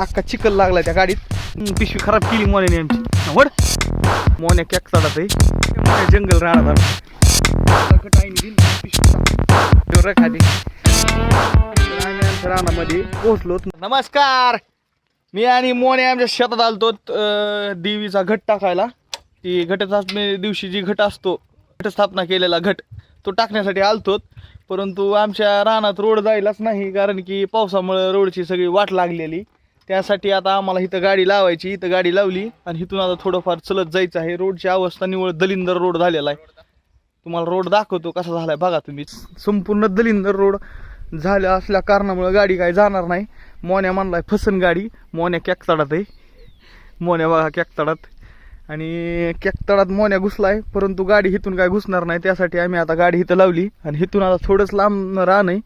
अख्खा चिकल लागला त्या गाडीत. पिशवी खराब केली मोन्याने आमची. वड मोन्या कॅक चढत आहे जंगल राहणार खाली रानामध्ये पोहोचलो. नमस्कार. मी आणि मोने आमच्या शेतात आलतो. देवीचा घट टाकायला. ती घटस्थापने दिवशी जी घट असतो घटस्थापना केलेला घट तो टाकण्यासाठी आलतो. परंतु आमच्या रानात रोड जायलाच नाही कारण की पावसामुळे रोडची सगळी वाट लागलेली. त्यासाठी आता आम्हाला इथं गाडी लावायची इथं गाडी लावली आणि इथून आता थोडंफार चलत जायचं आहे. रोडची अवस्था निवळ दलिंदर रोड झालेला आहे. तुम्हाला रोड दाखवतो कसा झालाय बघा तुम्ही. संपूर्ण दलिंदर रोड झाल्या असल्या कारणामुळे गाडी काय जाणार नाही. मोन्या म्हणलाय फसन गाडी. मोन्या कॅकतडात आहे. मोन्या बघा कॅकतडात. आणि कॅकतडात मोन्या घुसलाय परंतु गाडी इथून काय घुसणार नाही. त्यासाठी आम्ही आता गाडी इथं लावली आणि इथून आता थोडंच लांब रान आहे.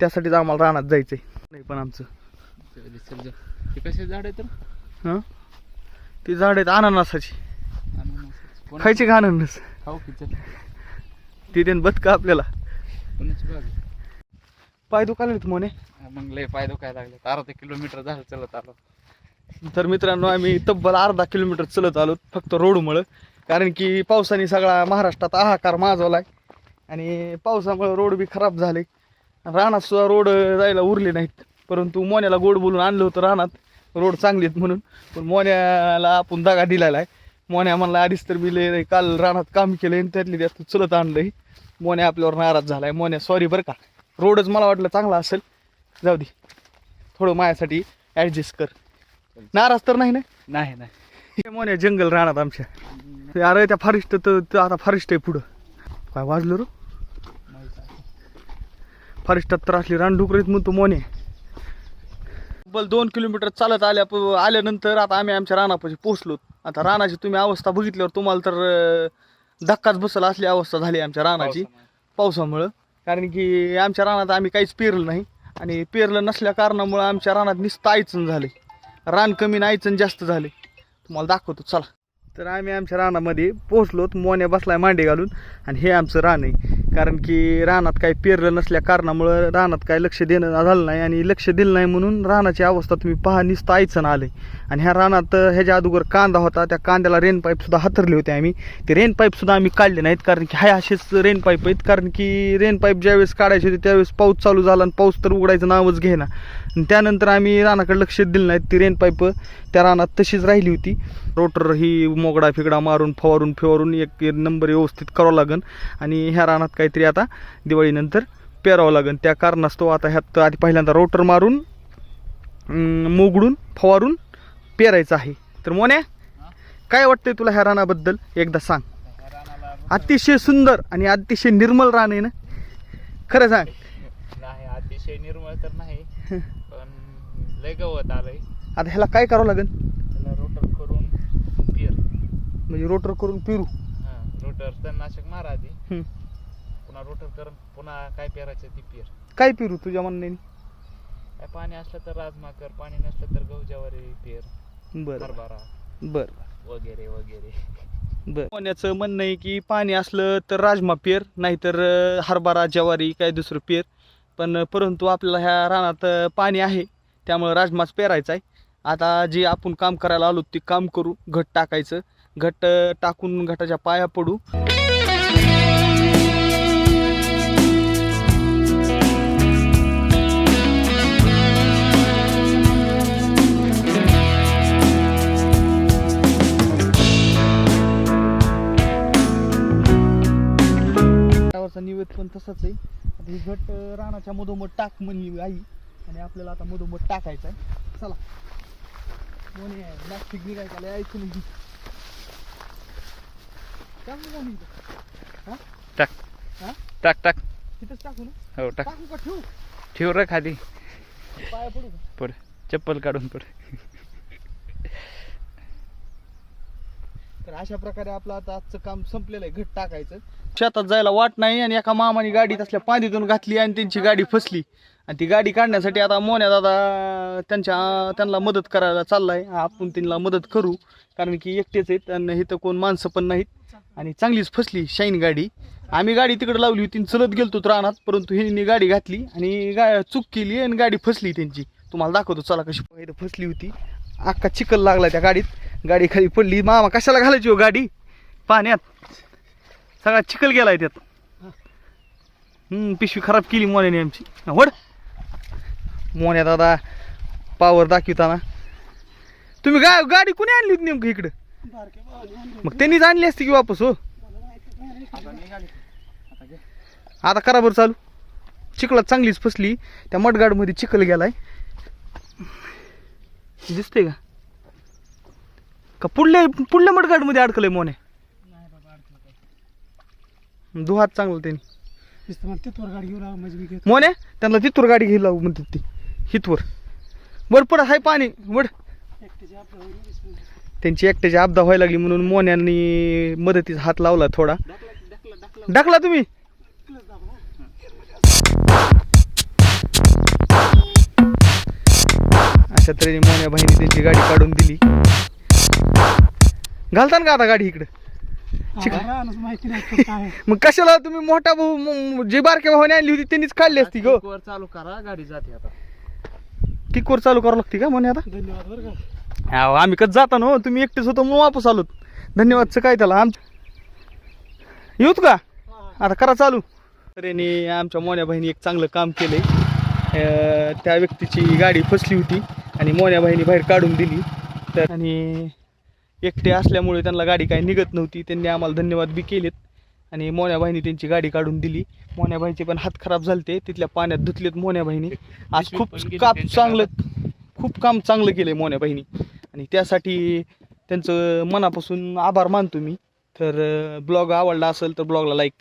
त्यासाठीच आम्हाला रानात जायचंय. नाही पण आमचं. ते कसे झाड आहे तर? हां? ती झाड आहेत अननसाची. कोण- खायची का अननस? खाऊ की चल. ती देन बदका आपल्याला. कोणाची बाग आहे? पाय दुखायला मोने. हा, मग लय पाय दुखायला लागले अर्धा किलोमीटर झालं चलत आलो. तर मित्रांनो आम्ही तब्बल अर्धा किलोमीटर चलत आलो फक्त रोडमुळं. कारण की पावसाने सगळा महाराष्ट्रात हाहाकार माजवलाय. आणि पावसामुळे रोड बी खराब झाले. रानात सुद्धा रोड जायला उरले नाहीत. परंतु मोन्याला गोड बोलून आणलं होतं रानात. रोड चांगले आहेत म्हणून. पण मोन्याला आपण दगा दिलेला आहे मोन्या म्हणला आधीच तर मी लय काल रानात काम केलं आणि त्यातली त्यात चलत आणलंय. मोन्या आपल्यावर नाराज झालाय. मोन्या सॉरी बरं का. रोडच मला वाटलं चांगला असेल. जाऊ दे. थोडं माझ्यासाठी ॲडजस्ट कर. नाराज तर नाही ना? नाही नाही. हे मोन्या जंगल राहणार आमच्या. अरे त्या फॉरेस्ट तर तर आता फॉरेस्ट आहे पुढं. काय वाजलं रो? फॉरेस्टात तर असली रानडुकरीत म्हणतो मोने बल दोन किलोमीटर चालत आल्या आल्यानंतर आता आम्ही आमच्या रानापाशी पोहोचलो. आता रानाची तुम्ही अवस्था बघितल्यावर तुम्हाला तर धक्काच बसला असली अवस्था झाली आमच्या रानाची पावसामुळं. कारण की आमच्या रानात आम्ही काहीच पेरलं नाही आणि पेरलं नसल्या कारणामुळं आमच्या रानात नुसतं आयचण झाले. रान कमी आणि आयचण जास्त झाले. तुम्हाला दाखवतो चला. तर आम्ही आमच्या रानामध्ये पोहोचलो मोन्या बसलाय मांडे घालून आणि हे आमचं रान आहे. कारण की रानात काही पेरलं नसल्या कारणामुळं रानात काय लक्ष देणं झालं नाही आणि लक्ष दिलं नाही म्हणून रानाची अवस्था तुम्ही पहा नुसतं आलं आहे आणि ह्या रानात ह्याच्या अगोदर कांदा होता त्या कांद्याला रेन पाईपसुद्धा हातरले होते आम्ही. ते रेन पाईपसुद्धा आम्ही काढले नाहीत कारण की हाय असेच रेन पाईप आहेत. कारण की रेन पाईप ज्यावेळेस काढायचे होते त्यावेळेस पाऊस चालू झाला आणि पाऊस तर उघडायचं नावच घेणार आणि त्यानंतर आम्ही रानाकडे लक्ष दिलं नाहीत. ती रेन पाईप त्या रानात तशीच राहिली होती. रोटर ही मोगडा फिगडा मारून फवारून फिवारून एक नंबर व्यवस्थित करावं लागन. आणि ह्या रानात काहीतरी आता दिवाळीनंतर पेरावं लागन. त्या कारणास्तव आता ह्यात आधी पहिल्यांदा रोटर मारून मोगडून फवारून पेरायचं आहे. तर मोन्या काय वाटतंय तुला ह्या रानाबद्दल? एकदा सांग. अतिशय सुंदर आणि अतिशय निर्मल रान आहे ना? खरं सांग. नाही अतिशय निर्मळ तर नाही पण लय गवत आलंय. आता ह्याला काय करावं लागेल त्याला रोटर करून पिर. म्हणजे रोटर करून पेरू. रोटर तणनाशक मारा आधी. पुन्हा रोटर करून पुन्हा काय पेरायचं ती पिर. काय पेरू तुझ्या म्हणण्याने? काय पाणी असलं तर राजमा कर पाणी नसलं तर गहू ज्वारी पेर. बरं. हरभरा. बरं. वगैरे वगैरे. बरं. मोन्याचं म्हणणं आहे की पाणी असलं तर राजमा पेर नाहीतर अं, हरभरा ज्वारी काय दुसरं पेर. पण अं, परंतु आपल्याला ह्या रानात अं, पाणी आहे त्यामुळं राजमाच पेरायचा आहे. आता जे आपण काम करायला आलो ते काम करू घट टाकायचं. घट अं, टाकून घटाच्या पाया पडू. त्यावरचा निवेद पण तसाच आहे. आता ही घट रानाच्या मधोमध टाक म्हणली आई. आणि आपल्याला आता मधोमध टाकायचं आहे. चला. कोणी प्लास्टिक निघायचं ऐकून घे. टाक. हा? टाक. हा? टाक टाक. तिथंच टाकू ना? हो टाक. टाकू का ठेवू? ठेव रे खाली. पाया पडू पड चप्पल काढून पड तर अशा प्रकारे आपलं आता आजचं काम संपलेलं आहे. घट टाकायचं. शेतात जायला वाट नाही आणि एका मामाने गाडी तसल्या पाणीतून घातली आणि त्यांची गाडी फसली. आणि ती गाडी काढण्यासाठी आता मोन्या दादा त्यांच्या त्यांना मदत करायला चाललाय. आपण त्यांना मदत करू. कारण की एकटेच आहेत आणि इथं कोण माणसं पण नाहीत. आणि चांगलीच फसली शाईन गाडी. आम्ही गाडी तिकडे लावली होती आणि चलत गेलतो रानात. परंतु ह्यांनी गाडी घातली आणि गा चूक केली आणि गाडी फसली त्यांची. तुम्हाला दाखवतो चला कशी फसली होती. अख्खा चिखल लागला त्या गाडीत. गाडी खाली पडली. मामा कशाला घालायची हो गाडी? पाण्यात. सगळा चिखल गेलाय त्यात. पिशवी खराब केली मोन्याने आमची. वड मोन्या दादा पावर दाखवताना. तुम्ही गा गाडी कुणी आणली होती नेमकं इकडं? मग त्यांनीच आणली असती की वापस हो? आता करा बरं चालू. चिखलात चांगलीच फसली. त्या मठगाडमध्ये चिखल गेलाय. दिसते का? का पुढल्या पुढल्या मडगाडमध्ये अडकलंय मोने. दुहात चांगलं त्यांनी तिथवर गाडी म्हणजे मी घेतो. मोने त्यांना तिथवर गाडी घ्यायला लावू म्हणतात ती. हितवर. वर पड हाय पाणी. वड एकट्याची होईल. त्यांची एकट्याची आपदा व्हायला लागली म्हणून मोन्यांनी मदतीचा हात लावला थोडा. टाकला तुम्ही. अशा तऱ्हेने मोन्या बहिणी त्यांची गाडी काढून दिली. घालतान का आता गाडी इकडे? माहिती नाही. मग कशाला तुम्ही मोठा भाऊ जे बारक्या भावाने आणली होती त्यांनीच काढली असती गो. वर चालू करा गाडी जाते आता. किकवर चालू करावं लागते का म्हणे आता? धन्यवाद बरं का. अहो, आम्ही कधी जाता ना हो, तुम्ही एकटेच होतो म्हणून वापस आलोत. धन्यवादचं काय त्याला? आम येऊत का? आता करा चालू. तऱ्हेने आमच्या मोन्या बहिणी एक चांगलं काम केलंय. अं, त्या व्यक्तीची गाडी फसली होती आणि मोन्या बहिणी बाहेर काढून दिली. तर आणि एकटे असल्यामुळे त्यांना गाडी काही निघत नव्हती. त्यांनी आम्हाला धन्यवाद बी केलेत. आणि मोन्या बहिणी त्यांची गाडी काढून दिली. मोन्या बहिणीचे पण हात खराब झालते. तिथल्या पाण्यात धुतलेत मोन्या बहिणी. आज खूप काम चांगलं खूप काम चांगलं केलं मोन्या बहिणी. आणि त्यासाठी त्यांचं मनापासून आभार मानतो मी. तर ब्लॉग आवडला असेल तर ब्लॉगला लाईक करा.